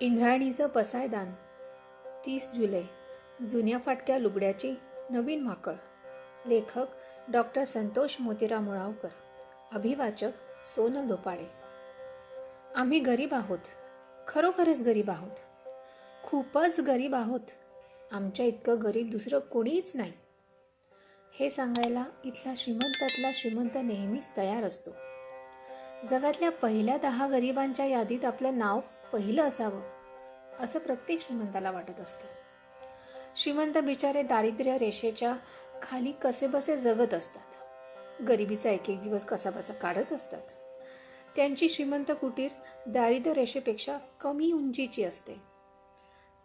इंद्रायणीचं पसायदान तीस जुलै जुन्या फाटक्या लुगड्याची नवीन माकळ लेखक डॉक्टर संतोष मोतीराम मुळावकर. अभिवाचक सोनल धोपाडे. आम्ही गरीब आहोत. खरोखरच गरीब आहोत. खूपच गरीब आहोत. आमच्या इतकं गरीब दुसरं कोणीच नाही. हे सांगायला इथला श्रीमंतातला श्रीमंत नेहमीच तयार असतो. जगातल्या पहिल्या दहा गरिबांच्या यादीत आपलं नाव पहिलं असावं. असं प्रत्येक श्रीमंताला वाटत असतं. श्रीमंत बिचारे दारिद्र्य रेषेच्या खाली कसेबसे जगत असतात. गरिबीचा एक एक दिवस कसाबसा काढत असतात. त्यांची श्रीमंत कुटीर दारिद्र्य रेषेपेक्षा कमी उंचीची असते.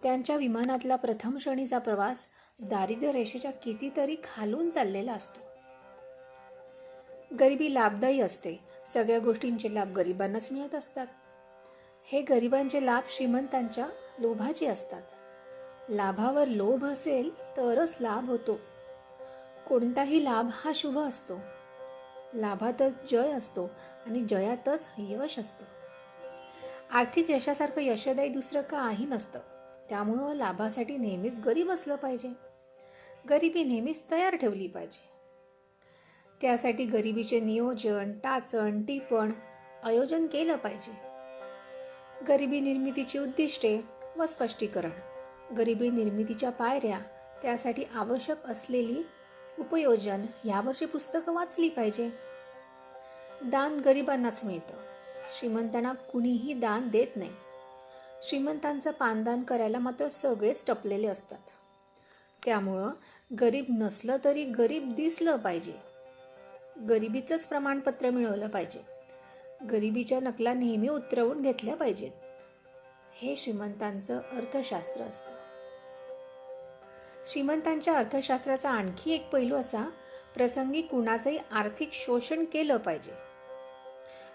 त्यांच्या विमानातला प्रथम श्रेणीचा प्रवास दारिद्र्य रेषेच्या कितीतरी खालून चाललेला असतो. गरिबी लाभदायी असते. सगळ्या गोष्टींचे लाभ गरिबांनाच मिळत असतात. हे गरिबांचे लाभ श्रीमंतांच्या लोभाचे असतात. लाभावर लोभ असेल तरच लाभ होतो. कोणताही लाभ हा शुभ असतो. लाभातच जय असतो आणि जयातच यश असतं. आर्थिक यशासारखं यशदायी दुसरं काही नसतं. त्यामुळं लाभासाठी नेहमीच गरीब असलं पाहिजे. गरिबी नेहमीच तयार ठेवली पाहिजे. त्यासाठी गरिबीचे नियोजन टाचण टिपण आयोजन केलं पाहिजे. गरिबी निर्मितीची उद्दिष्टे व स्पष्टीकरण. गरिबी निर्मितीच्या पायऱ्या त्यासाठी आवश्यक असलेली उपयोजन यावरची पुस्तकं वाचली पाहिजे. दान गरिबांनाच मिळतं. श्रीमंतांना कुणीही दान देत नाही. श्रीमंतांचं पानदान करायला मात्र सगळेच टपलेले असतात. त्यामुळं गरीब नसलं तरी गरीब दिसलं पाहिजे. गरिबीचंच प्रमाणपत्र मिळवलं पाहिजे. गरिबीच्या नकला नेहमी उतरवून घेतल्या पाहिजेत. हे श्रीमंतांचं अर्थशास्त्र असतं. श्रीमंतांच्या अर्थशास्त्राचा आणखी एक पैलू असा प्रसंगी कुणाचंही आर्थिक शोषण केलं पाहिजे.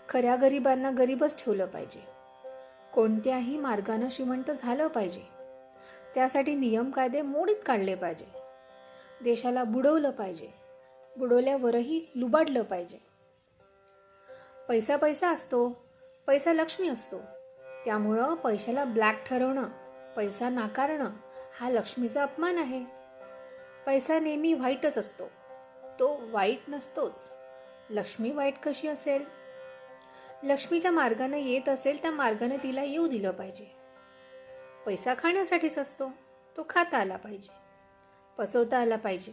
खऱ्या गरिबांना गरीबच ठेवलं पाहिजे. कोणत्याही मार्गानं श्रीमंत झालं पाहिजे. त्यासाठी नियम कायदे मोडीत काढले पाहिजे. देशाला बुडवलं पाहिजे. बुडवल्यावरही लुबाडलं पाहिजे. पैसा पैसा असतो पैसा लक्ष्मी असतो. त्यामुळं पैशाला ब्लॅक ठरवणं पैसा नाकारणं हा लक्ष्मीचा अपमान आहे. पैसा नेहमी वाईटच असतो. तो वाईट नसतोच. लक्ष्मी वाईट कशी असेल? लक्ष्मीच्या मार्गाने येत असेल त्या मार्गाने तिला येऊ दिलं पाहिजे. पैसा खाण्यासाठीच असतो तो खाता आला पाहिजे. पचवता आला पाहिजे.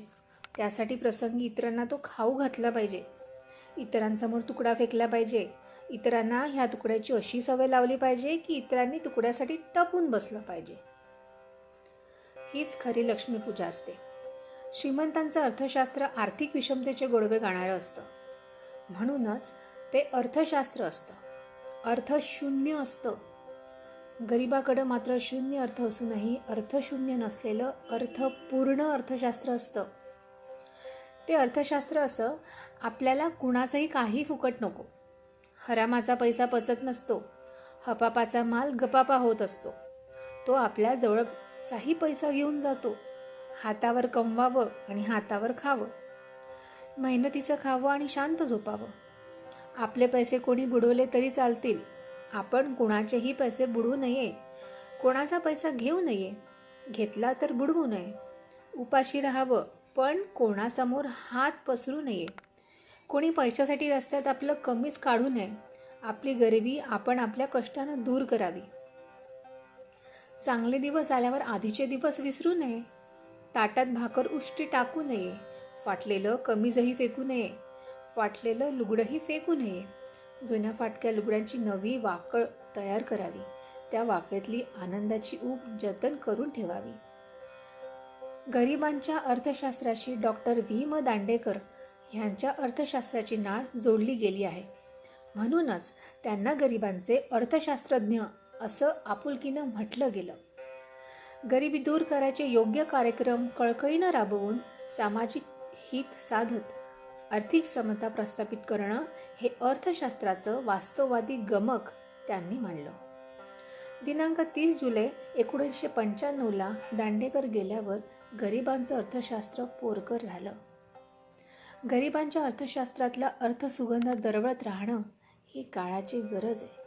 त्यासाठी प्रसंगी इतरांना तो खाऊ घातला पाहिजे. इतरांसमोर तुकडा फेकला पाहिजे. इतरांना ह्या तुकड्याची अशी सवय लावली पाहिजे की इतरांनी तुकड्यासाठी टपून बसलं पाहिजे. हीच खरी लक्ष्मीपूजा असते. श्रीमंतांचं अर्थशास्त्र आर्थिक विषमतेचे गोडवे गाणारं असतं. म्हणूनच ते अर्थशास्त्र असतं. अर्थ शून्य असतं. गरिबाकडं मात्र शून्य अर्थ असूनही अर्थशून्य नसलेलं अर्थपूर्ण अर्थशास्त्र असतं. ते अर्थशास्त्र असं आपल्याला कुणाचंही काही फुकट नको. हरामाचा पैसा पचत नसतो. हपापाचा माल गपापा होत असतो. तो आपल्या जवळचाही पैसा घेऊन जातो. हातावर कमवावं आणि हातावर खावं. मेहनतीचं खावं आणि शांत झोपावं. आपले पैसे कोणी बुडवले तरी चालतील. आपण कुणाचेही पैसे बुडवू नये. कोणाचा पैसा घेऊ नये. घेतला तर बुडवू नये. उपाशी राहावं. पण कोणासमोर हात पसरू नये. कोणी पैशासाठी रस्त्यात आपलं कमीच काढू नये. आपली गरिबी आपण आपल्या कष्टानं दूर करावी. चांगले दिवस आल्यावर आधीचे दिवस विसरू नये. ताटात भाकर उष्टी टाकू नये. फाटलेलं कमीजही फेकू नये. फाटलेलं लुगडंही फेकू नये. जुन्या फाटक्या लुगड्यांची नवी वाकळ तयार करावी. त्या वाकळीतली आनंदाची ऊब जतन करून ठेवावी. गरिबांच्या अर्थशास्त्राशी डॉक्टर व्ही. म. दांडेकर ह्यांच्या अर्थशास्त्राची नाळ जोडली गेली आहे. म्हणूनच त्यांना गरिबांचे अर्थशास्त्रज्ञ असं आपुलकीनं म्हटलं गेलं. गरिबी दूर करायचे योग्य कार्यक्रम कळकळीनं राबवून सामाजिक हित साधत आर्थिक समता प्रस्थापित करणं हे अर्थशास्त्राचं वास्तववादी गमक त्यांनी मांडलं. दिनांक तीस जुलै एकोणीसशे पंच्याण्णवला दांडेकर गेल्यावर गरिबांचं अर्थशास्त्र पोरकर झालं. गरिबांच्या अर्थशास्त्रातला अर्थसुगंध दरवळत राहणं ही काळाची गरज आहे.